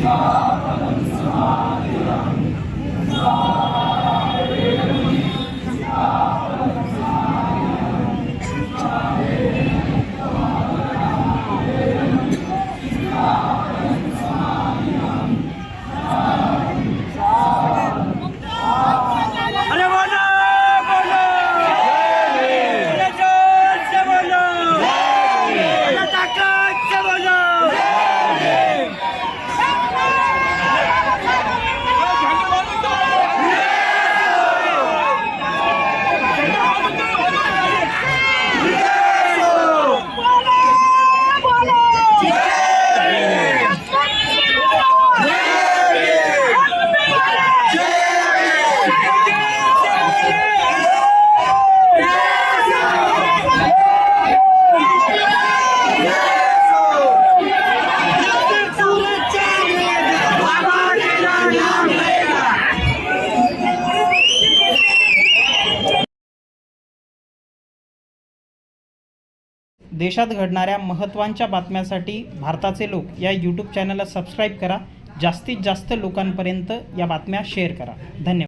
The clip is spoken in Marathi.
Svatvam Smathiram देशात घडणाऱ्या महत्त्वांच्या बातम्यांसाठी भारताचे लोक या यूट्यूब चॅनलला सबस्क्राईब करा. जास्तीत जास्त लोकांपर्यंत या बातम्या शेअर करा. धन्यवाद.